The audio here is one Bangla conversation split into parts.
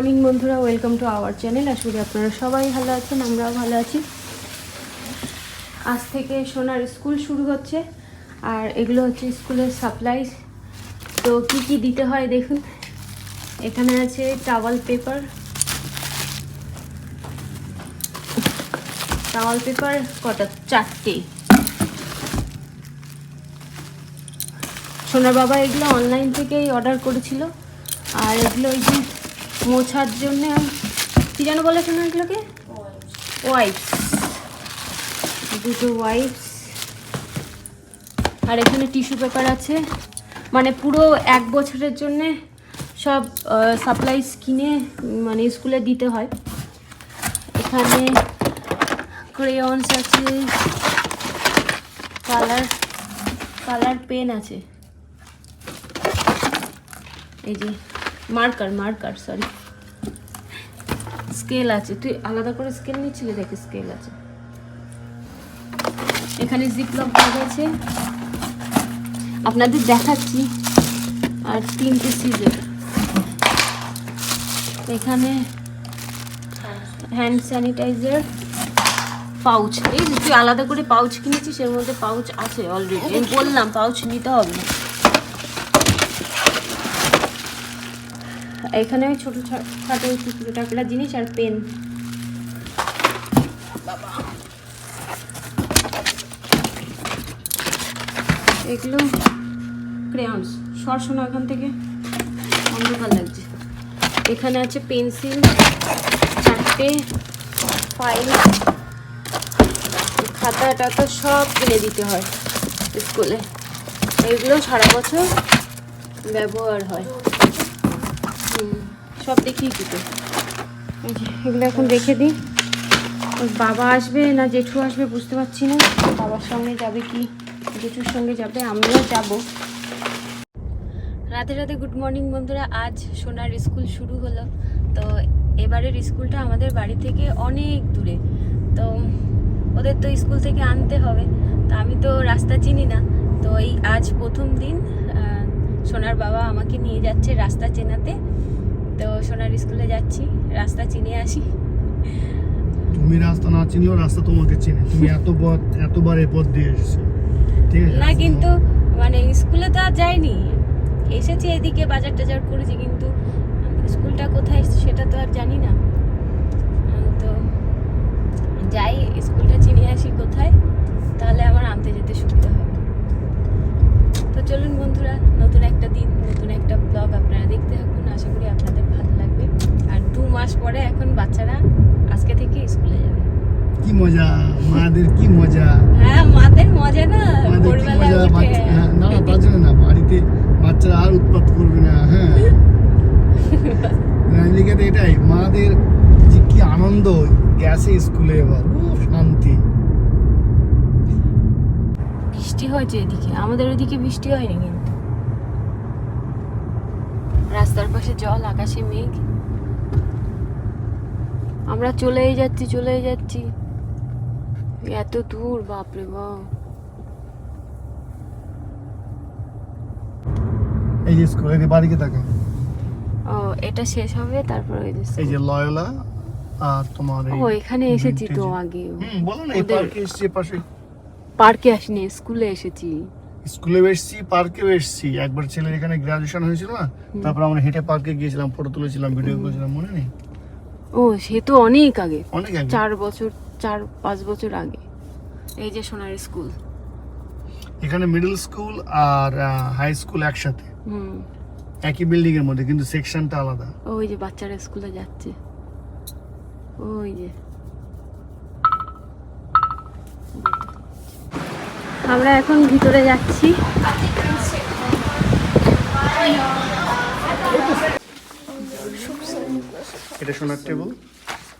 মর্নিং বন্ধুরা, ওয়েলকাম টু আওয়ার চ্যানেল। আশা করি আপনারা সবাই ভালো আছেন, আমরাও ভালো আছি। আজ থেকে সোনার স্কুল শুরু হচ্ছে, আর এগুলো হচ্ছে স্কুলের সাপ্লাইজ তো কি কি দিতে হয় দেখুন। এখানে আছে টাওয়াল পেপার টাওয়াল পেপার কটা? চারটে। সোনার বাবা এগুলো অনলাইন থেকেই অর্ডার করেছিল, আর এগুলো ওই যে মোছার জন্য, কী যেন বলে শোনা এগুলোকে? ওয়াইপস দুটো ওয়াইপস আর এখানে টিস্যু পেপার আছে। মানে পুরো এক বছরের জন্যে সব সাপ্লাইস কিনে মানে স্কুলে দিতে হয়। এখানে ক্রেয়ন্স আছে কালার কালার পেন আছে। এই যে। মার্কার মার্কার সরি স্কেল আছে, তুই আলাদা করে স্কেল নিচ্ছিলি, দেখে স্কেল আছে। এখানে জিপলক ব্যাগ আছে। আপনাদের দেখাচ্ছি আর তিনটে সিজের এখানে হ্যান্ড স্যানিটাইজার পাউচ এই যে তুই আলাদা করে পাউচ কিনেছিস, এর মধ্যে পাউচ আছে অলরেডি আমি বললাম পাউচ নিতে হবে না। এখানে ওই ছোটো খাটো টুকরো টাকরা জিনিস আর পেন। এগুলো ক্রেয়ন্স সরশোনা এখান থেকে। অন্ধকার লাগছে। এখানে আছে পেন্সিল, চারটে ফাইল খাতা টাতা সব কিনে দিতে হয় স্কুলে। এগুলো সারা বছর ব্যবহার হয়। সব দেখিয়ে দিতে এগুলো এখন রেখে দিই। বাবা আসবে না জেঠু আসবে বুঝতে পারছি না। বাবার সঙ্গে যাবে কি? জেঠুর সঙ্গে যাবে, আমিও যাব। রাতে রাতে গুড মর্নিং বন্ধুরা। আজ সোনার স্কুল শুরু হলো। তো এবারের স্কুলটা আমাদের বাড়ি থেকে অনেক দূরে। তো ওদের তো স্কুল থেকে আনতে হবে। তো আমি তো রাস্তা চিনি না। তো এই আজ প্রথম দিন সোনার বাবা আমাকে নিয়ে যাচ্ছে রাস্তা চেনাতে। তো সোনার স্কুলে যাচ্ছি রাস্তা চিনে আসি। তুমি রাস্তা না চিনলেও রাস্তা তোমাকে চিনে। তুমি এত পথ এতবার এই পথ দিয়ে এসেছ। ঠিক আছে? না কিন্তু মানে স্কুলে তো আর যাইনি। এসেছি এদিকে বাজার টাজার করেছি কিন্তু স্কুলটা কোথায় সেটা তো আর জানি না। তো যাই স্কুলটা চিনে আসি কোথায় তাহলে আমার আনতে যেতে সুবিধা হবে। চলুন বন্ধুরা নতুন একটা দিন নতুন একটা ব্লগ আপনারা দেখতে থাকুন। আশা করি আপনাদের ভালো লাগবে। আর দু মাস পরে এখন বাচ্চারা আজকে থেকে স্কুলে যাবে। কি মজা মাদের কি মজা। হ্যাঁ মাদের মজা না। উঠে। হ্যাঁ, না না তার জন্য না বাড়িতে বাচ্চারা আর উৎপাত করবে না হ্যাঁ। এদিকে তো এটাই মাদের যে কি আনন্দ গেছে স্কুলে এবার উফ, শান্তি। বৃষ্টি হয়েছে এদিকে। আমাদের ওদিকে বৃষ্টি হয়নি কিন্তু। রাস্তার পাশে জল আকাশে মেঘ। আমরা চলেই যাচ্ছি চলেই যাচ্ছি। এত দূর বাপরে বাপ। এই যে স্কুল এই বাড়িকে তাকাও ও এটা শেষ হবে তারপর ওই যে এই যে লয়লা আর তোমার এই ও এখানে এসেছি তো আগে হুম বলো না এই পার্কে এসছি পাশে। পার্কে আসিনি স্কুলে এসেছি। স্কুলে এসছি পার্কেও এসছি। একবার ছেলের এখানে গ্রাজুয়েশন হয়েছিল না তারপর আমরা হেঁটে পার্কে গিয়েছিলাম ফটো তুলেছিলাম ভিডিও করেছিলাম মনে নেই? ও সে তো অনেক আগে। অনেক আগে? চার বছর চার পাঁচ বছর আগে। এই যে সোনার স্কুল। এখানে মিডল স্কুল আর হাই স্কুল একসাথে। হুম। একই বিল্ডিং এর মধ্যে কিন্তু সেকশনটা আলাদা। ওই যে বাচ্চারা স্কুলে যাচ্ছে। ওই যে। আমরা এখন ভিতরে যাচ্ছি। এটা সোনার টেবিল।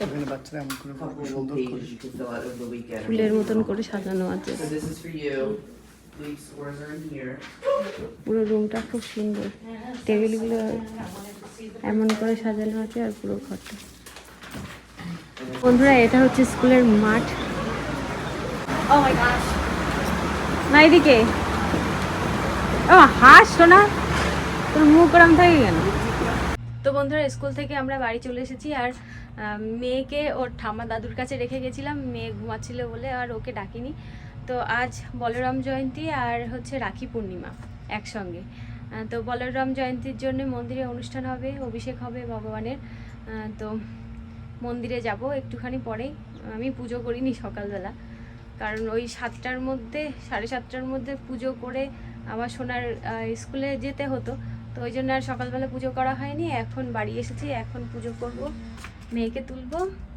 এখানে বাচ্চারা এমন করে সুন্দর করে. ফুলের মতন করে সাজানো আছে. পুরো রুমটা খুব সুন্দর। টেবিলগুলো এমন করে সাজানো আছে আর পুরো ঘরটা। বন্ধুরা এটা হচ্ছে স্কুলের মাঠ। না, এদিকে। ও শোনা তোর মুখ ওরম থাকে কেন? তো বন্ধুরা, স্কুল থেকে আমরা বাড়ি চলে এসেছি আর মেয়েকে ওর ঠাম্মা দাদুর কাছে রেখে গেছিলাম। মেয়ে ঘুমাচ্ছিল বলে আর ওকে ডাকিনি। তো আজ বলরাম জয়ন্তী আর হচ্ছে রাখি পূর্ণিমা একসঙ্গে। তো বলরাম জয়ন্তীর জন্য মন্দিরে অনুষ্ঠান হবে, অভিষেক হবে ভগবানের। তো মন্দিরে যাব একটুখানি পরেই। আমি পুজো করিনি সকালবেলা। কারণ ওই সাতটার মধ্যে, সাড়ে সাতটার মধ্যে পুজো করে আমার সোনার স্কুলে যেতে হতো। তো ওই জন্য আর সকালবেলা পুজো করা হয়নি। এখন বাড়ি এসেছি, এখন পুজো করব। মেয়েকে তুলব,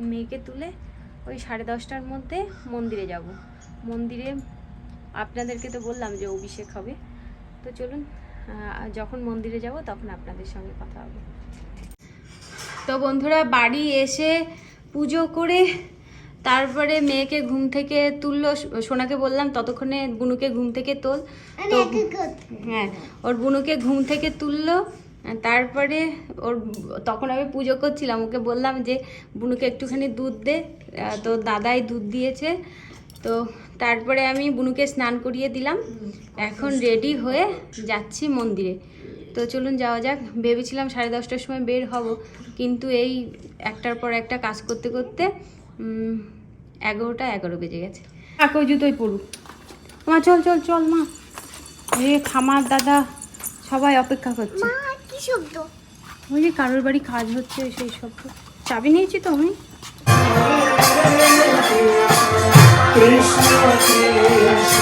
মেয়েকে তুলে ওই সাড়ে দশটার মধ্যে মন্দিরে যাব। মন্দিরে আপনাদেরকে তো বললাম যে অভিষেক হবে। তো চলুন যখন মন্দিরে যাব তখন আপনাদের সঙ্গে কথা হবে। তো বন্ধুরা, বাড়ি এসে পুজো করে তারপরে মেয়েকে ঘুম থেকে তুললো সোনাকে বললাম ততক্ষণে বুনুকে ঘুম থেকে তোল। তো হ্যাঁ ওর বুনুকে ঘুম থেকে তুললো তারপরে ওর তখন আমি পুজো করছিলাম ওকে বললাম যে বুনুকে একটুখানি দুধ দে। তো দাদাই দুধ দিয়েছে। তো তারপরে আমি বুনুকে স্নান করিয়ে দিলাম। এখন রেডি হয়ে যাচ্ছি মন্দিরে। তো চলুন যাওয়া যাক। ভেবেছিলাম সাড়ে দশটার সময় বের হব কিন্তু এই একটার পর একটা কাজ করতে করতে এগারোটা এগারো বেজে গেছে। কাকু ওই জুতোই পড়ুক মা চল চল চল মা। এ খামার দাদা সবাই অপেক্ষা করছে। কি শব্দ? ওই যে কারোর বাড়ি কাজ হচ্ছে সেই শব্দ। চাবি নিয়েছি তো আমি। কৃষ্ণ কৃষ্ণ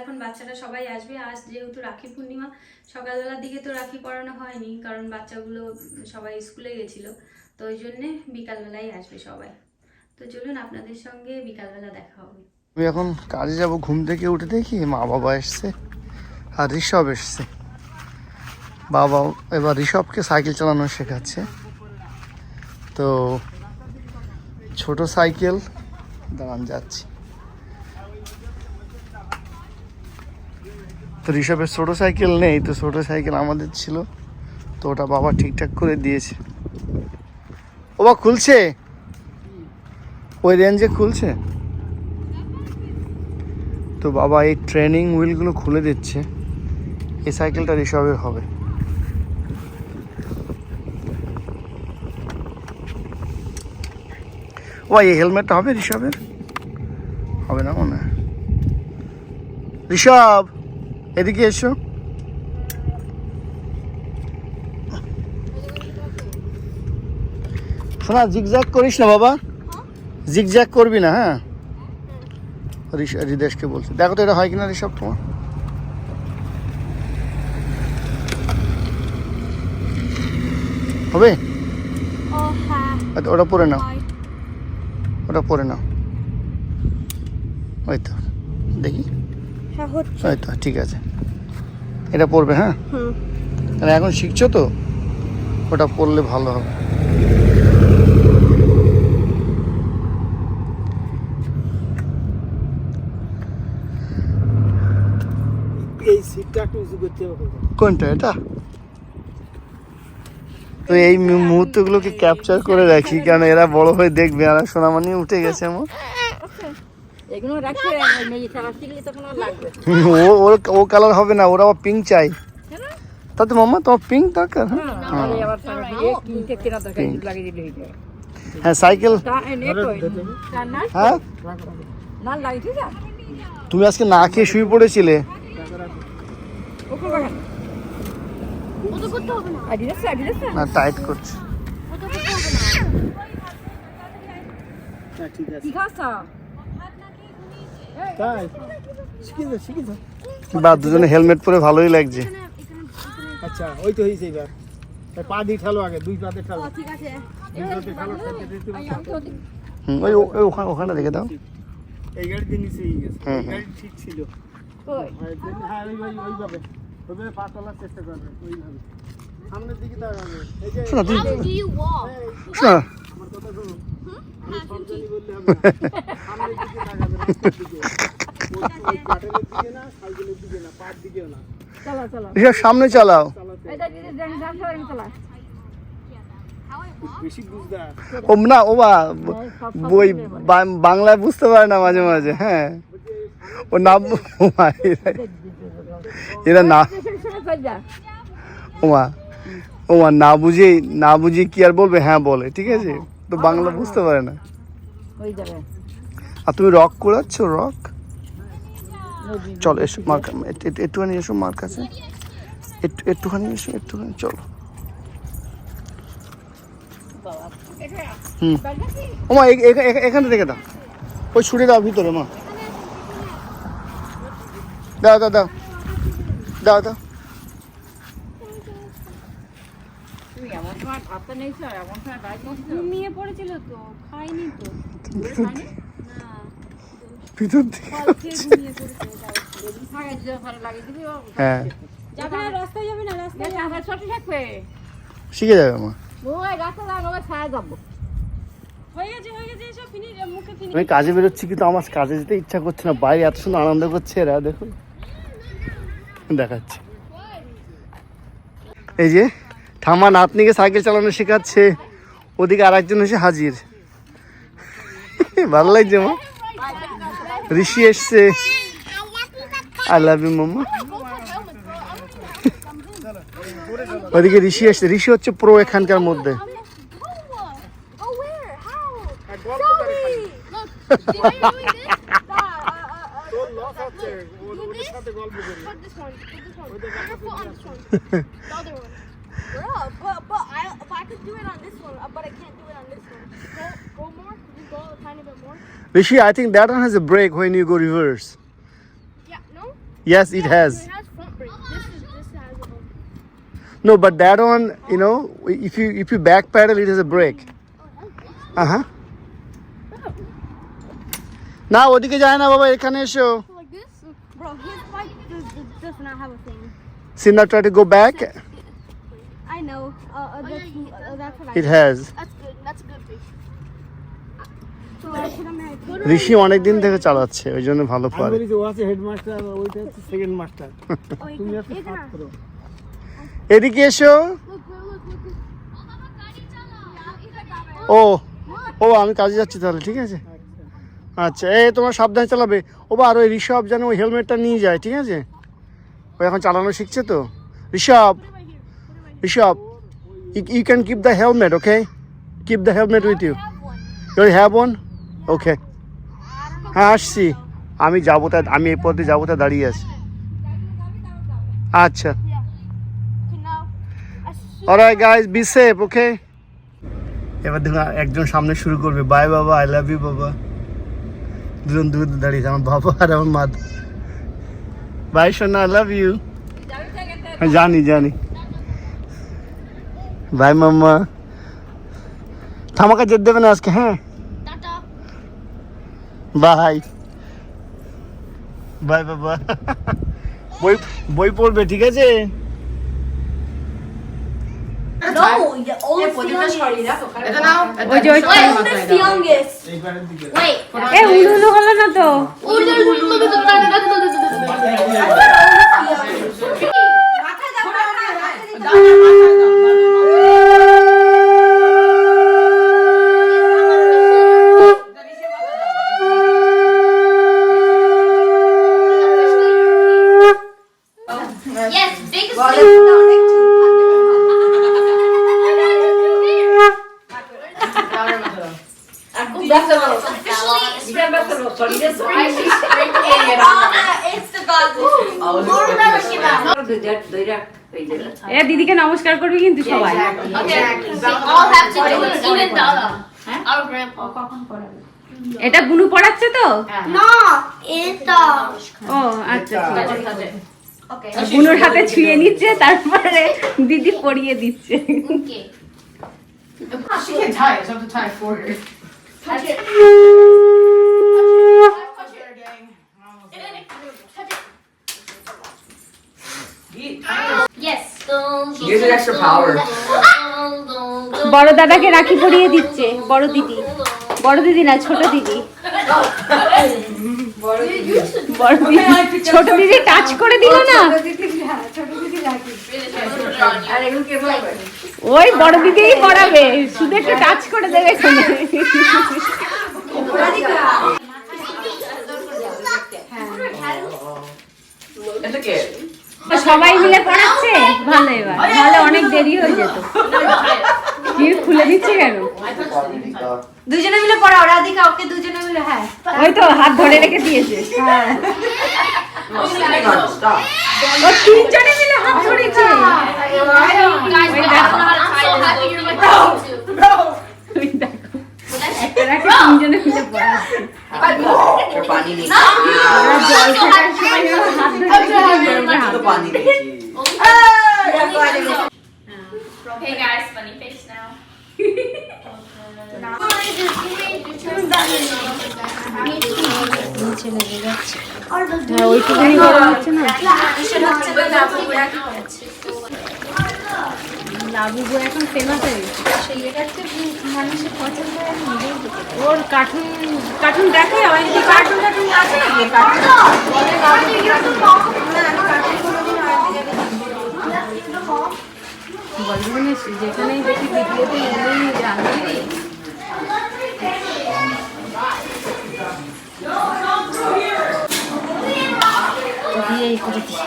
এখন বাচ্চারা সবাই আসবে। আজ যেহেতু রাখি পূর্ণিমা, সকালবেলার দিকে তো রাখি পরানো হয়নি, কারণ বাচ্চাগুলো সবাই স্কুলে গেছিল। তো ওই জন্যে বিকালবেলাই আসবে সবাই। তো চলুন আপনাদের সঙ্গে বিকালবেলা দেখা হবে। আমি এখন কাজে যাব, ঘুম থেকে উঠে দেখি মা বাবা এসছে আর ঋষভ এসছে। বাবা এবার ঋষভকে সাইকেল চালানো শেখাচ্ছে। তো ছোট সাইকেল, দাঁড়ান, যাচ্ছি। তো ঋষভের ছোটো সাইকেল নেই, তো ছোটো সাইকেল আমাদের ছিল, তো ওটা বাবা ঠিকঠাক করে দিয়েছে। ও বা খুলছে? ওই রেঞ্জে খুলছে? তো বাবা, এই ট্রেনিং হুইলগুলো খুলে দিচ্ছে। এই সাইকেলটা ঋষভের হবে। ও এই হেলমেটটা হবে ঋষভের হবে না মনে হয়। ঋষভ এদিকে এসো। শোনা জিগজ্যাগ করিস না বাবা? জিগজ্যাগ করবি না হ্যাঁ? হৃদেশকে বলছে। দেখো তো এটা হয় কিনা ঋষভ তোমার। হবে? হ্যাঁ। আচ্ছা, ওটা পরে নাও। ওটা পরে নাও। ওই তো দেখি। হ্যাঁ ঠিক আছে। এটা পড়বে হ্যাঁ? মানে এখন শিখছো তো? ওটা পড়লে ভালো হবে। এই সিটটা একটু উঁচু করতে হবে। কোনটা এটা? তো এই মুহূর্তগুলোকে ক্যাপচার করে রাখি কারণ এরা বড় হয়ে দেখবে আর সোনামানি উঠে গেছে আমার এগুলো রাখছে মেয়ে চালা শিখলে তখন লাগবে ও ওর ও কালার হবে না ওরা আবার পিঙ্ক চাই। তাতে মাম্মা তোমার পিঙ্ক দরকার হ্যাঁ? কিনতে কেনা দরকার লাগিয়ে দিলে হয়ে হ্যাঁ সাইকেল হ্যাঁ? না লাগিয়ে যা তুমি আজকে না খেয়ে শুয়ে পড়েছিলে? না টাইট করছে। হ্যাঁ ঠিক আছে তাই? শিখে যা শিখে যা বা দুজনে হেলমেট পরে ভালোই লাগছে। আচ্ছা ওই তো হয়েছে এবার। এই পা দিয়ে ঠালো আগে দুই পাতে ঠালো। ঠিক আছে। হুম, ওই ওখানে ওখানে রেখে দাও। এই গাড়ি নিচে গেছে। এই গাড়ি ঠিক ছিল। হ্যাঁ, হ্যাঁ ওই ওই ওইভাবে। ওইভাবে পা তোলার চেষ্টা করবে ওইভাবে। সামনের দিকে তাকাবে। এই যে শোনা তুই do you walk? শোনা আমার কথা শোনো। সামনে চালাও। ও না ও বা বই বাংলায় বুঝতে পারে না মাঝে মাঝে হ্যাঁ। ও না বু- ও মা, এরা- না শুনে চল যা ও মা ও মা না বুঝে না বুঝে কি আর বলবে? হ্যাঁ বলে ঠিক আছে? তো বাংলা বুঝতে পারে না। আর তুমি রক করাচ্ছ? রক চলো এসো মার একটুখানি এসো মার কাছে একটু একটুখানি এসো একটুখানি চলো। হুম। ও মা এখানে রেখে দাও। ওই ছুটে দাও ভিতরে মা। দাও দাও দাও। দাও দাও। এমন সময় ভাবতে নেই স্যার এমন সময় বাইক ঘুমিয়ে পড়েছিল তো খাইনি ভিতর থেকে ও হ্যাঁ। যাবে না রাস্তায় যাবে না রাস্তায় ছোট থাকবে। শিখে যাবে মা। ওই রাস্তা ছায়া যাব হয়ে হয়ে আমি কাজে বেরোচ্ছি কিন্তু আমার কাজে যেতে ইচ্ছা করছে না। বাইরে এত সুন্দর আনন্দ করছে এরা দেখুন। দেখাচ্ছে। এই যে ঠাম্মা নাতনিকে সাইকেল চালানো শেখাচ্ছে ওদিকে আর একজন এসে হাজির ভালো লাগছে মা ঋষি এসছে আই লাভ ইউ মাম্মা ওদিকে ঋষি এসছে ঋষি হচ্ছে প্রো এখানকার মধ্যে Oh, where? How? Show me! Look, see how you're doing this? Nah, uh, uh, uh, তোর লস হচ্ছে ও- ওদের সাথে গল্প করি put this one. Put this one. Put your foot on this one. The other one. Bro, but, but I, if I could do it on this one, uh, but I can't do it on this one. Go, go more. go a tiny bit more? Rishi, I think that one has a brake when you go reverse. Yeah, no? Yes, it has. It has front brake. This is this has a oh, No, but that one, you know, if you if you back pedal, it has a brake. Uh huh. না ওদিকে যায় না বাবা এখানে এসো So like this? Bro, his bike does, does, does not have a thing. Cena try to go back I know. Uh, uh, that's, yeah, uh, that's what I it has That's good. That's a good on Rishi অনেক দিন থেকে চালাচ্ছে ওই জন্য ভালো আমি পারে। হেডমাস্টার ওইটা হচ্ছে সেকেন্ড মাস্টার Oh, তুমি এদিকে এসো. ও ও আমি কাজে যাচ্ছি তাহলে ঠিক আছে? আচ্ছা এই তোমার সাবধানে চালাবে। ও বা আর ওই ঋষভ যেন ওই হেলমেটটা নিয়ে যায় ঠিক আছে? ও এখন চালানো শিখছে তো। Rishabh Rishabh you can keep the helmet okay keep the helmet with you you have on okay হ্যাঁ আসছি। আমি যাব তা আমি এই পথে যাব তা দাঁড়িয়ে আছি। আচ্ছা। Okay, alright guys be safe okay এবার দেখুন একজন সামনে শুরু করবে। বাই বাবা আই লাভ ইউ বাবা। দুজন দূর দাঁড়িয়ে আছে, আমার বাবা আর আমার মা। বাই সোনা আই লাভ ইউ জানি জানি। বাই মাম্মা থামাকা যেতে দেবে না আজকে হ্যাঁ বাই বাই বাবা বই বই পড়বে ঠিক আছে ওই যে ওই youngest. Wait. এ উলু উলু হলো না তো Yes, biggest এ দিদিকে নমস্কার করবি কিন্তু সবাই all have to do it, even Dada. Our grandpa. এটা গুনু পড়াচ্ছে তো? না ও আচ্ছা গুনুর হাতে ছুঁয়ে নিচ্ছে তারপরে দিদি পড়িয়ে দিচ্ছে। বড় দাদাকে রাখি পরিয়ে দিচ্ছে বড় দিদি। বড় দিদি না, ছোট দিদি। বড় দিদি, ছোট দিদি টাচ করে দিল না। ওই বড় দিদিই পড়াবে, শুধু একটু টাচ করে দেবে সবাই মিলে পড়াচ্ছে? ভালো এবার। নাহলে অনেক দেরি হয়ে যেত। খুলে দিচ্ছে কেন? দুজনে মিলে পড়াও রাধিকা ওকে দুজনে মিলে হ্যাঁ ওই তো হাত ধরে রেখে দিয়েছে. ও তিনজনে মিলে হাত ধরেছে. Hey guys, funny face now. হ্যাঁ ওইটুকুনি গরম হচ্ছে না? লাবুবু এখন ফেমাস হয়ে গেছে। ওর কার্টুন কার্টুন দেখে? আমার কি কার্টুন টার্টুন আছে নাকি? কার্টুন বলবেন যেখানেই দেখি ভিডিওতে জানি দিয়েই করে দিই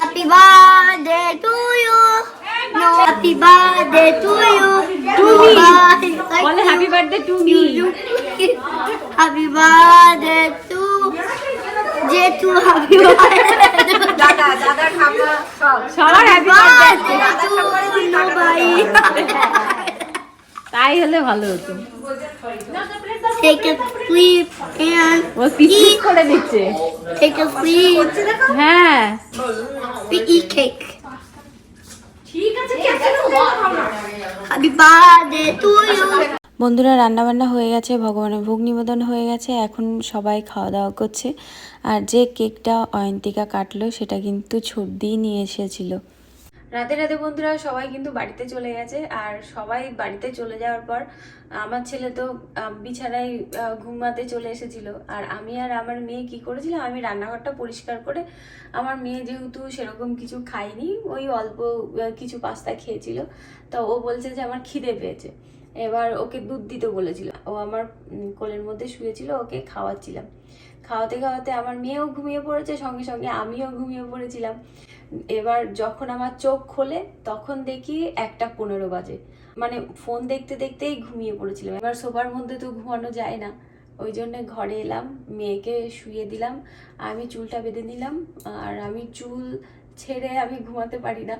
Happy birthday to you. No, happy birthday to you. To me. বলে happy birthday to me Happy birthday to Jetu. Happy birthday দাদা দাদা খাবা সব সবার হ্যাপি বার্থডে to Nobody. তাই হলে ভালো হতো ও পিস করে দিচ্ছে take a sleep. হ্যাঁ We eat cake. Happy birthday to you. বন্ধুরা রান্নাবান্না হয়ে গেছে ভগবানের ভোগ নিবেদন হয়ে গেছে এখন সবাই খাওয়া দাওয়া করছে আর যে কেকটা অয়ন্তিকা কাটলো সেটা কিন্তু ছর্দিই নিয়ে এসেছিল রাতে রাতে বন্ধুরা, সবাই কিন্তু বাড়িতে চলে গেছে। আর সবাই বাড়িতে চলে যাওয়ার পর আমার ছেলে তো বিছানায় ঘুমাতে চলে এসেছিল। আর আমি আর আমার মেয়ে কি করেছিলাম, আমি রান্নাঘরটা পরিষ্কার করে আমার মেয়ে যেহেতু সেরকম কিছু খায়নি, ওই অল্প কিছু পাস্তা খেয়েছিল। তো ও বলছে যে আমার খিদে পেয়েছে। এবার ওকে দুধ দিতে বলেছিল। ও আমার কোলের মধ্যে শুয়েছিল, ওকে খাওয়াচ্ছিলাম। খাওয়াতে খাওয়াতে আমার মেয়েও ঘুমিয়ে পড়েছে, সঙ্গে সঙ্গে আমিও ঘুমিয়ে পড়েছিলাম। এবার যখন আমার চোখ খোলে, তখন দেখি একটা পনেরো বাজে। মানে ফোন দেখতে দেখতেই ঘুমিয়ে পড়েছিলাম। এবার সোফার মধ্যে তো ঘুমানো যায় না। ওই জন্য ঘরে এলাম, মেয়েকে শুয়ে দিলাম। আমি চুলটা বেঁধে নিলাম, আর আমি চুল ছেড়ে আমি ঘুমাতে পারি না।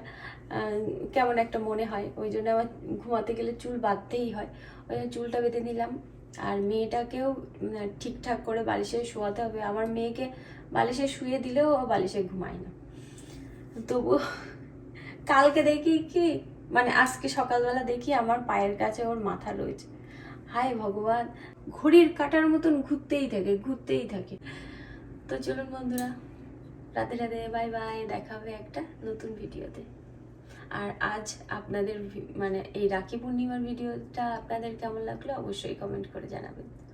কেমন একটা মনে হয়। ওই জন্য আমার ঘুমাতে গেলে চুল বাঁধতেই হয়। ওই জন্য চুলটা বেঁধে নিলাম। আর মেয়েটাকেও ঠিকঠাক করে বালিশে শোয়াতে হবে। আমার মেয়েকে বালিশে শুয়ে দিলেও ও বালিশে ঘুমায় না। তবু কালকে দেখি কি মানে আজকে সকালবেলা দেখি আমার পায়ের কাছে ওর মাথা রয়েছে। হায় ভগবান, ঘড়ির কাটার মতন ঘুরতেই থাকে ঘুরতেই থাকে। তো চলুন বন্ধুরা রাতে রাতে বাই বাই, দেখা হবে একটা নতুন ভিডিওতে। আর আজ আপনাদের মানে এই রাখি পূর্ণিমার ভিডিওটা আপনাদের কেমন লাগল অবশ্যই কমেন্ট করে জানাবেন।